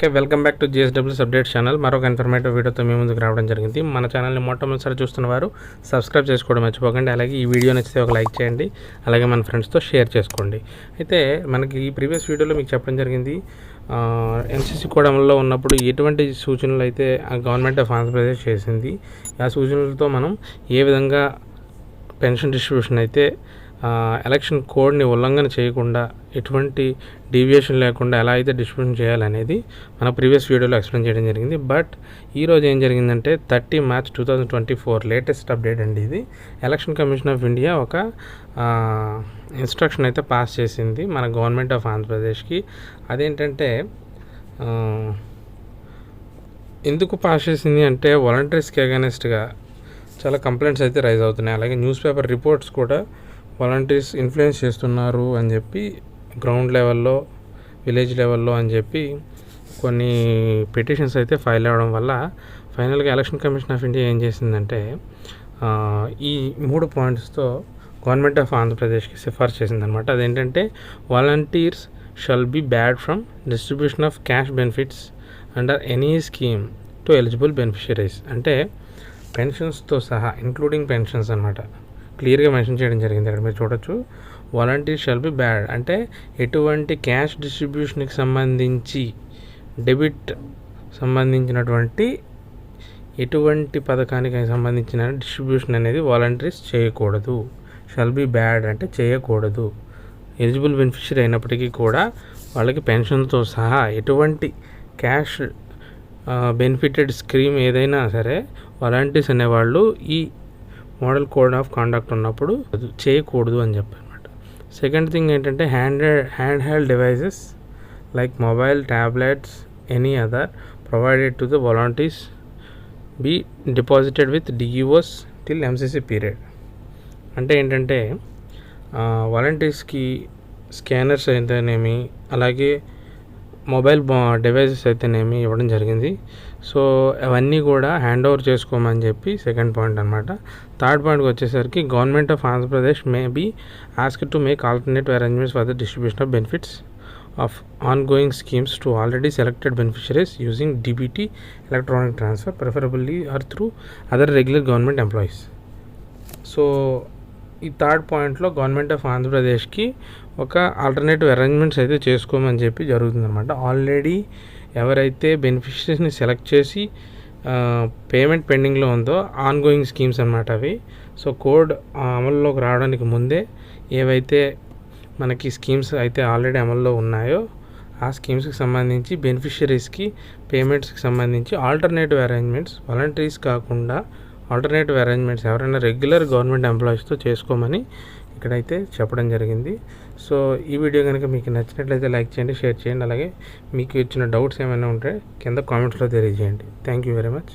Okay welcome back to GSWS update channel. మరొక informative వీడియోతో మీ ముందుకు రావడం జరిగింది. మన ఛానల్ని మొట్టమొదటిసారి చూస్తున్న వారు సబ్స్క్రైబ్ చేసుకోవడం మర్చిపోకండి. అలాగే ఈ వీడియో నచ్చితే ఒక లైక్ చేయండి. అలాగే మన ఫ్రెండ్స్తో షేర్ చేసుకోండి. అయితే మనకి ఈ ప్రీవియస్ వీడియోలో మీకు చెప్పడం జరిగింది ఎన్సీసీ కూడంలో ఉన్నప్పుడు ఎటువంటి సూచనలు అయితే గవర్నమెంట్ ఆఫ్ ఆంధ్రప్రదేశ్ చేసింది? ఆ సూచనలతో మనం ఏ విధంగా పెన్షన్ డిస్ట్రిబ్యూషన్ అయితే ఎలక్షన్ కోడ్ని ఉల్లంఘన చేయకుండా ఎటువంటి డీవియేషన్ లేకుండా ఎలా అయితే డిస్ట్రిబ్యూషన్ చేయాలనేది మన ప్రీవియస్ వీడియోలో ఎక్స్ప్లెయిన్ చేయడం జరిగింది. బట్ ఈరోజు ఏం జరిగిందంటే thirty March two thousand twenty four latest update అండి ఇది. ఎలక్షన్ కమిషన్ ఆఫ్ ఇండియా ఒక ఇన్స్ట్రక్షన్ అయితే పాస్ చేసింది మన గవర్నమెంట్ ఆఫ్ ఆంధ్రప్రదేశ్కి. అదేంటంటే ఎందుకు పాస్ చేసింది అంటే వాలంటీర్స్కి అగెనెస్ట్గా చాలా కంప్లైంట్స్ అయితే రైజ్ అవుతున్నాయి. అలాగే న్యూస్ పేపర్ రిపోర్ట్స్ కూడా వాలంటీర్స్ ఇన్ఫ్లుయెన్స్ చేస్తున్నారు అని చెప్పి గ్రౌండ్ లెవెల్లో విలేజ్ లెవెల్లో అని చెప్పి కొన్ని పిటిషన్స్ అయితే ఫైల్ అవ్వడం వల్ల ఫైనల్గా ఎలక్షన్ కమిషన్ ఆఫ్ ఇండియా ఏం చేసిందంటే ఈ మూడు పాయింట్స్తో గవర్నమెంట్ ఆఫ్ ఆంధ్రప్రదేశ్కి సిఫార్సు చేసిందనమాట అదేంటంటే volunteers shall be barred from distribution of cash benefits under any scheme to eligible beneficiaries అంటే పెన్షన్స్తో సహా ఇంక్లూడింగ్ పెన్షన్స్ అనమాట క్లియర్గా మెన్షన్ చేయడం జరిగింది ఇక్కడ మీరు చూడొచ్చు. వాలంటీర్ షెల్ బి బ్యాడ్ అంటే ఎటువంటి క్యాష్ డిస్ట్రిబ్యూషన్కి సంబంధించి డెబిట్ సంబంధించినటువంటి ఎటువంటి పథకానికి సంబంధించిన డిస్ట్రిబ్యూషన్ అనేది వాలంటీర్స్ చేయకూడదు. షల్ బి బ్యాడ్ అంటే చేయకూడదు. ఎలిజిబుల్ బెనిఫిషరీ అయినప్పటికీ కూడా వాళ్ళకి పెన్షన్తో సహా ఎటువంటి క్యాష్ బెనిఫిటెడ్ స్కీమ్ ఏదైనా సరే వాలంటీర్స్ అనేవాళ్ళు ఈ మోడల్ కోడ్ ఆఫ్ కాండక్ట్ ఉన్నప్పుడు అది చేయకూడదు అని చెప్పనమాట సెకండ్ థింగ్ ఏంటంటే hand hand held devices like mobile tablets any other provided to the volunteers be deposited with DEOs till MCC period. అంటే ఏంటంటే వాలంటీర్స్కి స్కానర్స్ అయితేనేమి అలాగే మొబైల్ డివైసెస్ అయితేనేమి ఇవ్వడం జరిగింది. సో అవన్నీ కూడా హ్యాండ్ ఓవర్ చేసుకోమని చెప్పి సెకండ్ పాయింట్ అనమాట థర్డ్ పాయింట్కి వచ్చేసరికి government of Andhra Pradesh may be ask to make alternative arrangements for the distribution of benefits of ongoing schemes to already selected beneficiaries using DBT electronic transfer preferably or through other regular government employees. So ఈ third పాయింట్లో government of ఆంధ్రప్రదేశ్కి ఒక alternative arrangements అయితే చేసుకోమని చెప్పి జరుగుతుందన్నమాట. Already ఎవరైతే బెనిఫిషరీస్ని select చేసి పేమెంట్ పెండింగ్లో ఉందో ఆన్ గోయింగ్ స్కీమ్స్ అనమాట అవి. సో కోడ్ అమల్లోకి రావడానికి ముందే ఏవైతే మనకి స్కీమ్స్ అయితే ఆల్రెడీ అమల్లో ఉన్నాయో ఆ స్కీమ్స్కి సంబంధించి బెనిఫిషరీస్కి పేమెంట్స్కి సంబంధించి ఆల్టర్నేటివ్ అరేంజ్మెంట్స్ వాలంటీర్స్ కాకుండా ఆల్టర్నేటివ్ అరేంజ్మెంట్స్ ఎవరైనా రెగ్యులర్ గవర్నమెంట్ ఎంప్లాయీస్తో చేసుకోమని ఇక్కడైతే చెప్పడం జరిగింది. సో ఈ వీడియో కనుక మీకు నచ్చినట్లయితే లైక్ చేయండి షేర్ చేయండి. అలాగే మీకు ఇచ్చిన డౌట్స్ ఏమైనా ఉంటే కింద కామెంట్స్లో తెలియజేయండి. Thank you very much.